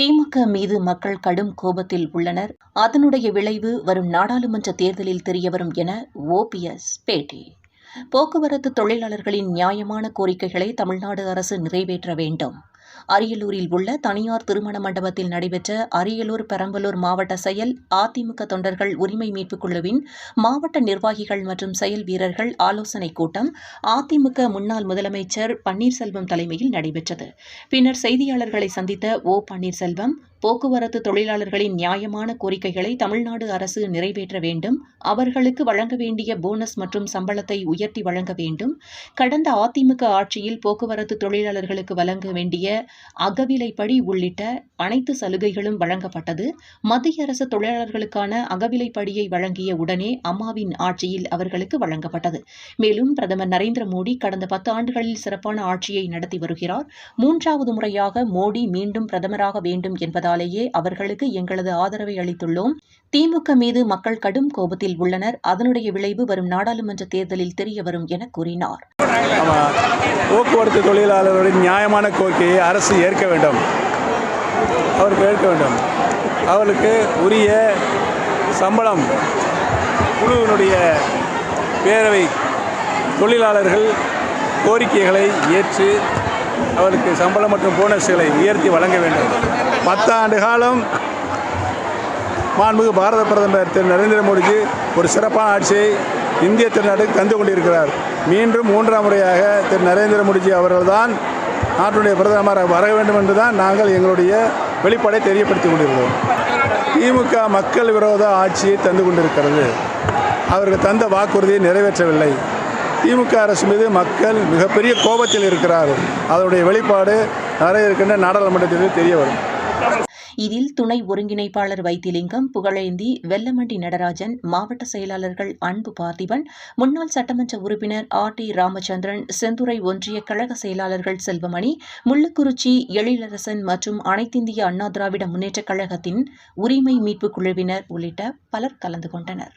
திமுக மீது மக்கள் கடும் கோபத்தில் உள்ளனர். அதனுடைய விளைவு வரும் நாடாளுமன்ற தேர்தலில் தெரியவரும் என ஓபிஎஸ் பேட்டி. போக்குவரத்து தொழிலாளர்களின் நியாயமான கோரிக்கைகளை தமிழ்நாடு அரசு நிறைவேற்ற வேண்டும். அரியலூரில் உள்ள தனியார் திருமண மண்டபத்தில் நடைபெற்ற அரியலூர் பெரம்பலூர் மாவட்ட செயல் அதிமுக தொண்டர்கள் உரிமை மீட்புக் குழுவின் மாவட்ட நிர்வாகிகள் மற்றும் செயல் வீரர்கள் ஆலோசனைக் கூட்டம் அதிமுக முன்னாள் முதலமைச்சர் பன்னீர்செல்வம் தலைமையில் நடைபெற்றது. பின்னர் செய்தியாளர்களை சந்தித்த ஓ பன்னீர்செல்வம் போக்குவரத்து தொழிலாளர்களின் நியாயமான கோரிக்கைகளை தமிழ்நாடு அரசு நிறைவேற்ற வேண்டும். அவர்களுக்கு வழங்க வேண்டிய போனஸ் மற்றும் சம்பளத்தை உயர்த்தி வழங்க வேண்டும். கடந்த அதிமுக ஆட்சியில் போக்குவரத்து தொழிலாளர்களுக்கு வழங்க வேண்டிய அகவிலைப்படி உள்ளிட்ட அனைத்து சலுகைகளும் வழங்கப்பட்டது. மத்திய அரசு தொழிலாளர்களுக்கான அகவிலைப்படியை வழங்கிய உடனே அம்மாவின் ஆட்சியில் அவர்களுக்கு வழங்கப்பட்டது. மேலும் பிரதமர் நரேந்திர மோடி கடந்த பத்து ஆண்டுகளில் சிறப்பான ஆட்சியை நடத்தி வருகிறார். மூன்றாவது முறையாக மோடி மீண்டும் பிரதமராக வேண்டும் என்பதாலேயே அவர்களுக்கு எங்களது ஆதரவை அளித்துள்ளோம். திமுக மீது மக்கள் கடும் கோபத்தில் உள்ளனர். அதனுடைய விளைவு வரும் நாடாளுமன்ற தேர்தலில் தெரியவரும் என கூறினார். போக்குவரத்து தொழிலாளர்களின் நியாயமான கோரிக்கையை அரசு ஏற்க வேண்டும். அவருக்கு ஏற்க வேண்டும். அவர்களுக்கு உரிய சம்பளம் குழுவினுடைய பேரவை தொழிலாளர்கள் கோரிக்கைகளை ஏற்று அவருக்கு சம்பளம் மற்றும் போனஸ்களை உயர்த்தி வழங்க வேண்டும். பத்தாண்டு காலம் மாண்புமிகு பாரத பிரதமர் திரு நரேந்திர மோடிஜி ஒரு சிறப்பான ஆட்சியை இந்திய திருநாட்டுக்கு தந்து கொண்டிருக்கிறார். மீண்டும் மூன்றாம் முறையாக திரு நரேந்திர மோடிஜி அவர்கள்தான் நாட்டுடைய பிரதமர் வர வேண்டும் என்று தான் நாங்கள் எங்களுடைய வெளிப்பாடை தெரியப்படுத்தி கொண்டிருக்கிறோம். திமுக மக்கள் விரோத ஆட்சியை தந்து கொண்டிருக்கிறது. அவர்கள் தந்த வாக்குறுதியை நிறைவேற்றவில்லை. திமுக அரசு மீது மக்கள் மிகப்பெரிய கோபத்தில் இருக்கிறார்கள். அதனுடைய வெளிப்பாடு நிறைய இருக்கின்ற நாடாளுமன்றத்தில் தெரிய வரும். இதில் துணை ஒருங்கிணைப்பாளர் வைத்திலிங்கம் புகழேந்தி வெல்லமண்டி நடராஜன் மாவட்ட செயலாளர்கள் அன்பு பார்த்திபன் முன்னாள் சட்டமன்ற உறுப்பினர் ஆர் டி ராமச்சந்திரன் செந்துறை ஒன்றிய கழக செயலாளர்கள் செல்வமணி முள்ளுக்குறிச்சி எழிலரசன் மற்றும் அனைத்திந்திய அண்ணா திராவிட முன்னேற்றக் கழகத்தின் உரிமை மீட்புக் குழுவினர் உள்ளிட்ட பலர் கலந்து கொண்டனர்.